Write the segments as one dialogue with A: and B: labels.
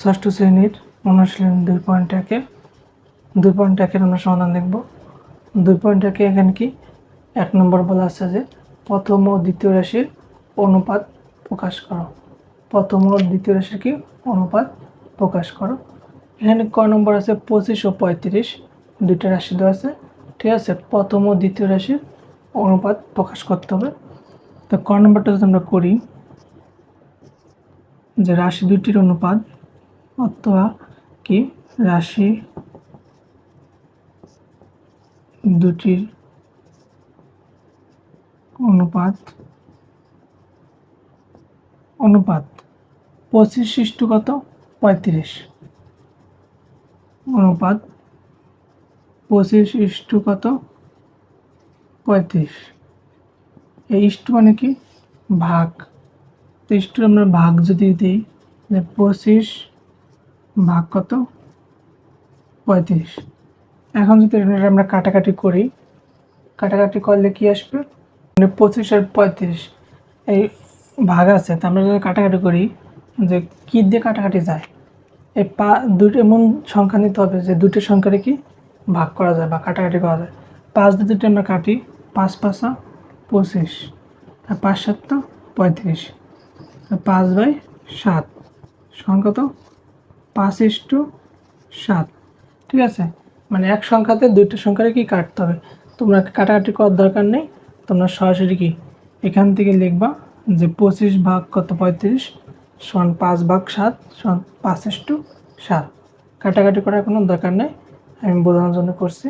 A: ষষ্ঠ শ্রেণির অনুশীলন দুই পয়েন্ট একে দুই পয়েন্ট একের আমরা সমাধান দেখব। দুই পয়েন্ট একে এখানে কি? এক নম্বর বলা আছে যে প্রথম ও দ্বিতীয় রাশির অনুপাত প্রকাশ করো। প্রথম ও দ্বিতীয় রাশির কি? অনুপাত প্রকাশ করো। এখানে ক নম্বর আছে পঁচিশ ও পঁয়ত্রিশ, দুইটা রাশি দেওয়া আছে। ঠিক আছে, প্রথম ও দ্বিতীয় রাশির অনুপাত প্রকাশ করতে হবে। তো ক নম্বরটা যদি আমরা করি যে রাশি দুইটির অনুপাত অথবা কি? রাশি দুটির অনুপাত অনুপাত পঁচিশ ইস্টু কত? পঁয়ত্রিশ। অনুপাত পঁচিশ ইস্টু কত? পঁয়ত্রিশ। এই ইস্টু মানে কি? ভাগ। তো ইস্টুর আমরা ভাগ যদি দিই যে পঁচিশ ভাগ কত? পঁয়ত্রিশ। এখন যদি আমরা কাটাকাটি করি, কাটাকাটি করলে কি আসবে? মানে পঁচিশ আর পঁয়ত্রিশ, এই ভাগ আছে। তা আমরা যদি কাটাকাটি করি, যে কী দিয়ে কাটাকাটি যায়? এই পা দুটো এমন সংখ্যা নিতে হবে যে দুটো সংখ্যারে কি? ভাগ করা যায় বা কাটাকাটি করা যায়। পাঁচ দিয়ে দুটো আমরা কাটি, পাঁচ পাঁচা পঁচিশ। আর পাঁচ সাতটা পঁয়ত্রিশ। পাঁচ বাই সাত, সংখ্যা তো পাঁচ ইস্টু সাত, ঠিক আছে? মানে এক সংখ্যাতে দুইটা সংখ্যারে কি কাটতে হবে? তোমরা কাটাকাটি করার দরকার নেই, তোমরা সরাসরি কি এখান থেকে লিখবা যে পঁচিশ ভাগ কত পঁয়ত্রিশ? সমান পাঁচ ভাগ সাত, সমান পাঁচ ইস্টু সাত। কাটাকাটি করার কোনো দরকার নেই, আমি বোঝানোর জন্য করছি,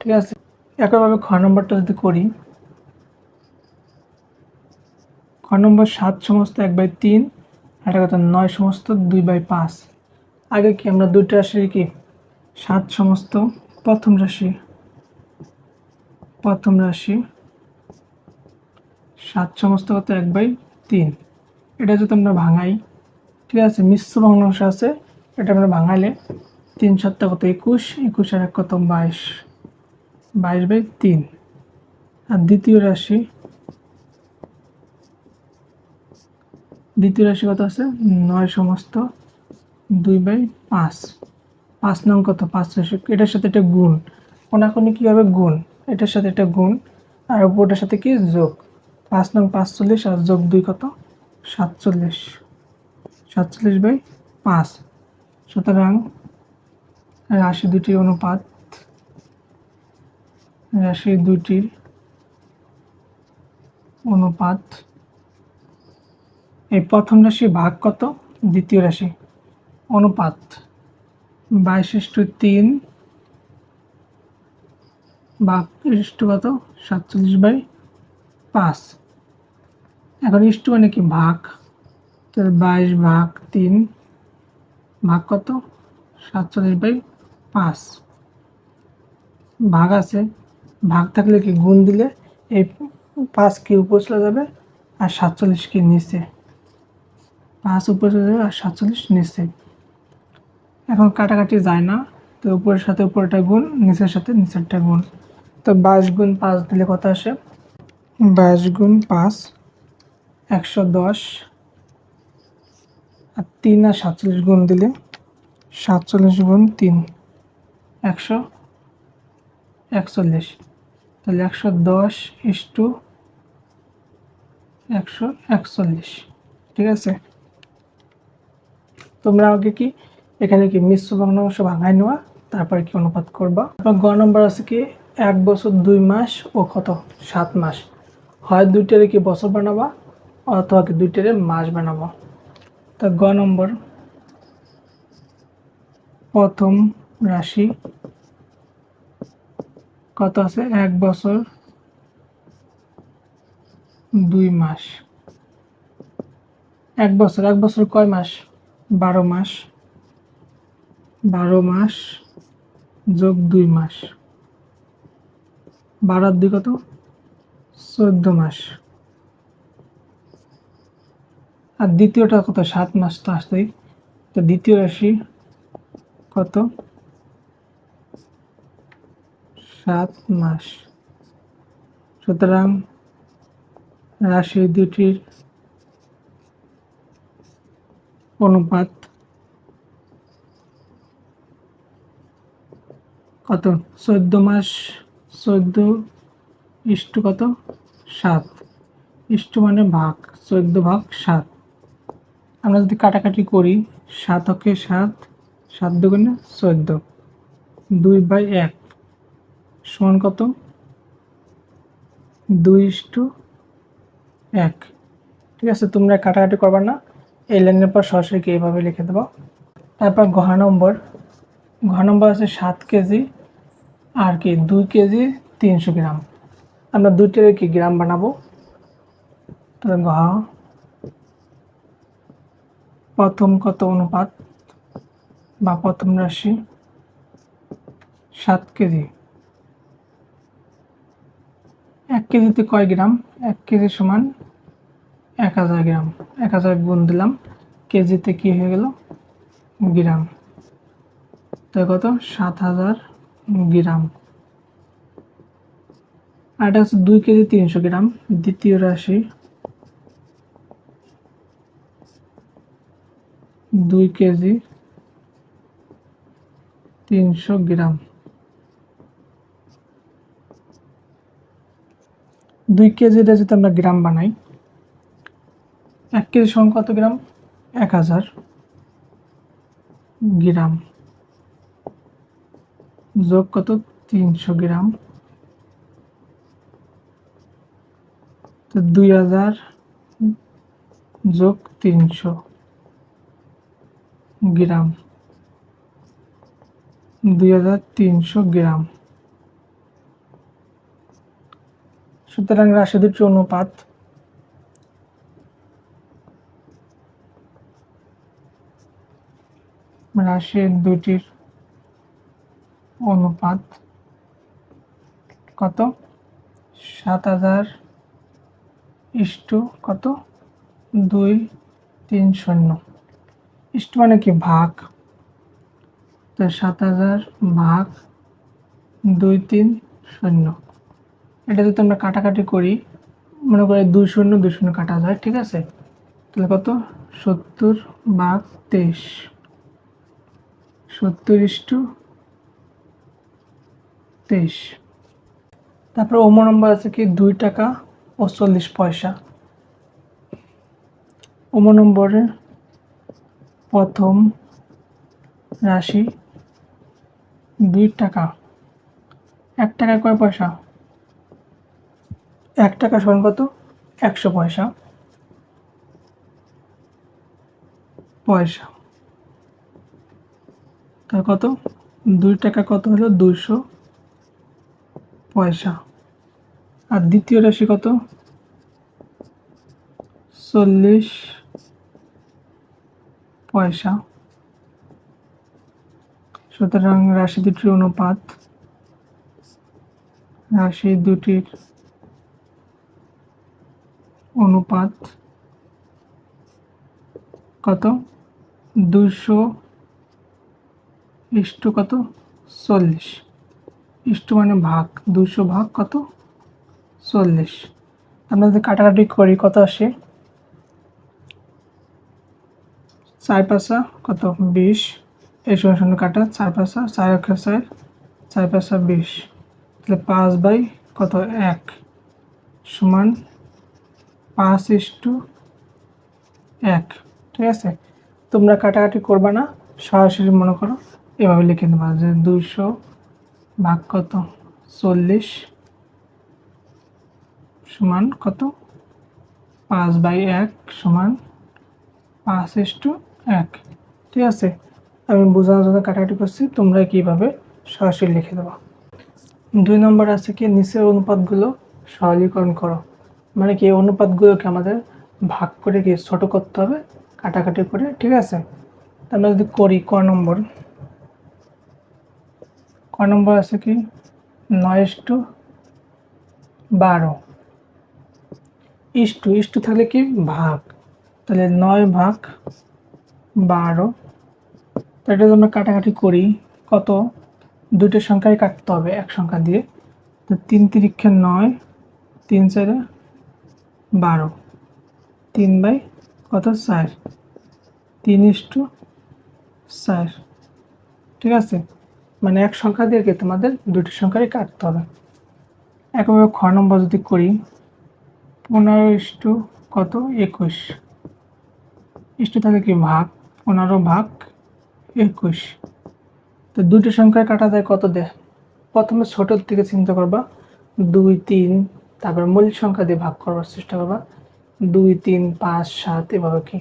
A: ঠিক আছে? একইভাবে খ নম্বরটা যদি করি, খ নম্বর সাত সমস্ত এক বাই তিন এটা কথা নয় সমস্ত দুই বাই পাঁচ। আগে কি আমরা দুইটা রাশির কি? সাত সমস্ত, প্রথম রাশি প্রথম রাশি, সাত সমস্ত কত? এক বাই তিন। এটা যদি আমরা ভাঙাই, ঠিক আছে, মিশ্র ভগ্নাংশ আছে, এটা আমরা ভাঙাইলে তিন সাতটা কত? একুশ একুশ আর এক কত? বাইশ। বাইশ বাই তিন। আর দ্বিতীয় রাশি দ্বিতীয় রাশি কত আছে? নয় সমস্ত। দুই বাই পাঁচ। পাঁচ নং কত? পাঁচ এটার সাথে এটা গুণ। কোনাকুনি কী হবে গুণ? এটার সাথে এটা গুণ। আর উপরটার সাথে কি? যোগ। পাঁচ নং পাঁচচল্লিশ আর যোগ দুই কত? সাতচল্লিশ। সাতচল্লিশ বাই পাঁচ। সুতরাং রাশি দুটির অনুপাত, রাশি দুটির অনুপাত, এই প্রথম রাশি ভাগ কত? দ্বিতীয় রাশি। অনুপাত বাইশ ইস্টু তিন ভাগ ইস্টু কত? সাতচল্লিশ বাই পাঁচ। এখন ইস্টু মানে কি? ভাগ। তাহলে বাইশ ভাগ তিন ভাগ কত? সাতচল্লিশ বাই পাঁচ। ভাগ আছে। ভাগ থাকলে কি গুণ দিলে? এই পাঁচ কি উপর চলে যাবে? আর সাতচল্লিশ কি নিচে? পাঁচ উপরে চলে যাবে আর সাতচল্লিশ নিচে। এখন কাটাকাটি যায় না। তো উপরের সাথে উপরেটা গুণ, নিচের সাথে নিচেরটা গুণ। তো বাইশ গুণ পাঁচ দিলে কত আসে? বাইশ গুণ পাঁচ, একশো দশ। আর তিন আর সাতচল্লিশ গুণ দিলে সাতচল্লিশ গুণ তিন, একশো একচল্লিশ। তাহলে একশো দশ ইস্টু একশো একচল্লিশ। ঠিক আছে? তোমরা আমাকে কি এখানে কি মিশ্র ভগ্নাংশ ভাঙাই নেওয়া? তারপরে কি অনুপাত করবা? তারপর গ নম্বর আছে কি, এক বছর দুই মাস ও কত? সাত মাস। হয় দুইটারে কি বছর বানাবা অথবা কি দুইটারে মাস বানাবো? তা গ নম্বর। প্রথম রাশি কত আছে? এক বছর দুই মাস। এক বছর এক বছর কয় মাস? বারো মাস। বারো মাস যোগ দুই মাস। বারো আর দুই কত? চোদ্দ মাস। আর দ্বিতীয়টা কত? সাত মাস তো আসতেই। তো দ্বিতীয় রাশি কত? সাত মাস। সুতরাং রাশি দুটির অনুপাত কত? চোদ্দ মাস, চোদ্দ ইস্টু কত? সাত। ইস্টু মানে ভাগ, চোদ্দ ভাগ সাত। আমরা যদি কাটাকাটি করি, সাত অকে সাত সাত দুগুণে চোদ্দ, দুই বাই এক সমান কত? দুই ইস্টু এক। ঠিক আছে, তোমরা কাটাকাটি করবা না। এই লাইনের পর সরাসরি এইভাবে লিখে দেবো? তারপর ঘ নম্বর। ঘ নম্বর আছে সাত কেজি আর কি দুই কেজি তিনশো গ্রাম। আমরা দুইটার কি গ্রাম বানাবো? তাহলে ঘ প্রথম কত অনুপাত? বা প্রথম রাশি? সাত কেজি। এক কেজিতে কয় গ্রাম? এক কেজি সমান এক হাজার গ্রাম। এক হাজার গুণ দিলাম। কেজিতে কি হয়ে গেল? গ্রাম। তো কত? সাত হাজার গ্রাম আর এটা হচ্ছে দুই কেজি তিনশো গ্রাম, দ্বিতীয় রাশি। দুই কেজি তিনশো গ্রাম। দুই কেজিটা যদি আমরা গ্রাম বানাই, এক কেজি সমান কত গ্রাম? এক হাজার গ্রাম। যোগ কত? তিনশো গ্রাম। তো দুই হাজার যোগ তিনশো গ্রাম। দুই হাজার তিনশো গ্রাম। সুতরাং রাশি দুটি অনুপাত? রাশি দুটির অনুপাত কত? সাত হাজার ইস্টু কত? দুই তিন শূন্য। ইস্টু মানে কি? ভাগ। তো সাত হাজার ভাগ দুই তিন শূন্য। এটা যদি আমরা কাটাকাটি করি, মনে করি দুই শূন্য দুই শূন্য কাটা যায়, ঠিক আছে? তাহলে কত? সত্তর ভাগ তেইশ। সত্তর ইস্টু তেইশ। তারপর ওমো নম্বর আছে কি? দুই টাকা ও চল্লিশ পয়সা। ওমো নম্বরের প্রথম রাশি দুই টাকা। এক টাকা কয় পয়সা? এক টাকা সমান কত? একশো পয়সা। পয়সা। তার কত? দুই টাকা কত হলো? দুইশো। পয়সা। আর দ্বিতীয় রাশি কত? চল্লিশ পয়সা। সুতরাং রাশি দুটির অনুপাত রাশি দুটির অনুপাত কত? দুশো ইস্টু কত? চল্লিশ। ইস্টু মানে ভাগ দুশো ভাগ কত? চল্লিশ। আমরা যদি কাটাকাটি করি, কত আসে? চার পাঁচা কত? বিশ। এই শূন্য শূন্য কাটা, চার পাঁচা, চার এক চার চার পাঁচা বিশ। তাহলে পাঁচ বাই কত? এক। সমান পাঁচ ইস্টু এক। ঠিক আছে? তোমরা কাটাকাটি করবা না, সরাসরি মনে করো, এভাবে লিখে দেবা যে দুইশো ভাগ কত? চল্লিশ সমান কত? পাঁচ বাই এক সমান পাঁচ ইস্টু এক। ঠিক আছে? আমি বোঝানোর জন্য কাটাকাটি করছি, তোমরা কীভাবে সরাসরি লিখে দেবো। দুই নম্বর আছে কি, নিচের অনুপাতগুলো সরলীকরণ করো। মানে কি অনুপাতগুলোকে আমাদের ভাগ করে কি ছোট করতে হবে, কাটাকাটি করে, ঠিক আছে? আমরা যদি করি ক নম্বর নম্বর আছে কি? নয় ইস্টু বারো। ইস্টু ইস্টু থাকলে কি? ভাগ। তাহলে নয় ভাগ বারো। তো এটা আমরা কাটাকাটি করি, কত? দুটো সংখ্যাই কাটতে হবে এক সংখ্যা দিয়ে। তো তিন তিরিক্ষে নয়, তিন চারে বারো। তিন বাই কত? চার। তিন ইস্টু চার। ঠিক আছে? মানে এক সংখ্যা দিয়ে তোমাদের দুটি সংখ্যারই কাটতে হবে। একভাবে খ নম্বর যদি করি, পনেরো ইস্টু কত? একুশ। ইস্টু তাহলে কি ভাগ? পনেরো ভাগ একুশ। তো দুটি সংখ্যায় কাটা যায় কত দেয় প্রথমে ছোটোর দিকে চিন্তা করবা। দুই, তিন, তারপর মূল সংখ্যা দিয়ে ভাগ করবার চেষ্টা করবা। দুই, তিন, পাঁচ, সাত, এভাবে কি?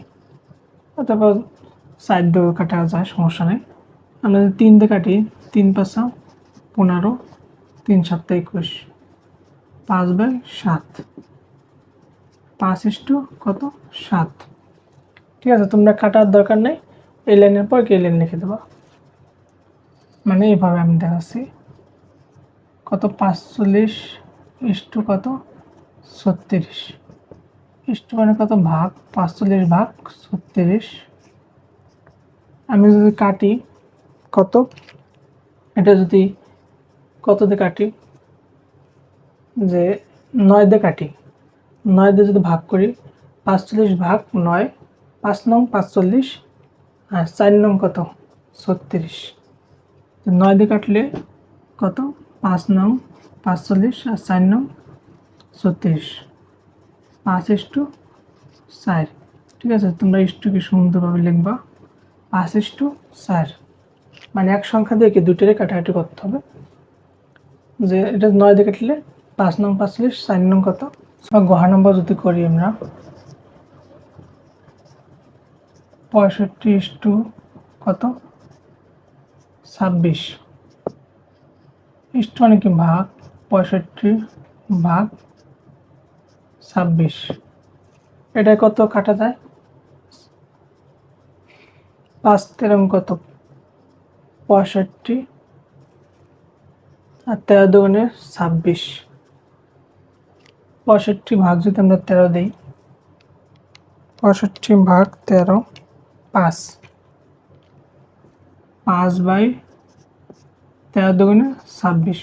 A: তারপর সাইড দিয়ে কাটা যায়, সমস্যা নেই। আমরা যদি তিন দিয়ে কাটি, তিন পাঁচা, পনেরো, তিন সাতটা একুশ, পাঁচ বাই সাত। পাঁচ ইস্টু কত? সাত। ঠিক আছে, তোমরা কাটার দরকার নেই, এই লাইনের পর কি লাইন লিখে দেবা। মানে এইভাবে আমি দেখাচ্ছি। কত? পাঁচচল্লিশ ইস্টু কত? ছত্রিশ। ইস্টু মানে কত ভাগ? পাঁচচল্লিশ ভাগ ছত্রিশ। আমি যদি কাটি কত? এটা যদি কত দিয়ে কাটি? যে নয় দিয়ে কাটি। নয় দিয়ে যদি ভাগ করি, পাঁচচল্লিশ ভাগ নয়, পাঁচ নং পাঁচচল্লিশ, আর চার নং কত? ছত্রিশ। নয় দিয়ে কাটলে কত? পাঁচ নং পাঁচচল্লিশ আর চার নং ছত্রিশ। পাঁচ ইস্টু চার। ঠিক আছে? তোমরা ইস্টু কি সুন্দরভাবে লিখবা? পাঁচ ইস্টু চার। মানে এক সংখ্যা দিয়ে কি কাটাকাটি করতে হবে? যে এটা নয় দিয়ে কাটলে পাঁচ নং পাঁচচল্লিশ চার নং কত? বা গহা নম্বর যদি করি আমরা, পঁয়ষট্টি ইস্টু কত? ছাব্বিশ। ইস্টু মানে কি ভাগ? পঁয়ষট্টি ভাগ ছাব্বিশ। এটা কত কাটা যায়? পাঁচ তেরো কত? পঁয়ষট্টি, আর তেরো দুগুণে ছাব্বিশ। পঁয়ষট্টি ভাগ যদি আমরা তেরো দিই, পঁয়ষট্টি ভাগ তেরো, পাঁচ। পাঁচ বাই তেরো দুগুণে ছাব্বিশ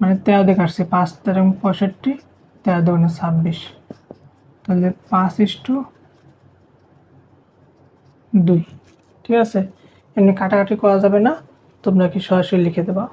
A: মানে তেরো দিয়ে কাটছি, পাঁচ, তেরো পঁয়ষট্টি, তেরো দুগুণে ছাব্বিশ। তাহলে পাঁচ ইস্টু দুই, ঠিক আছে? এমনি কাটাকাটি করা যাবে না। তোমরা কি সরাসরি লিখে দেবা?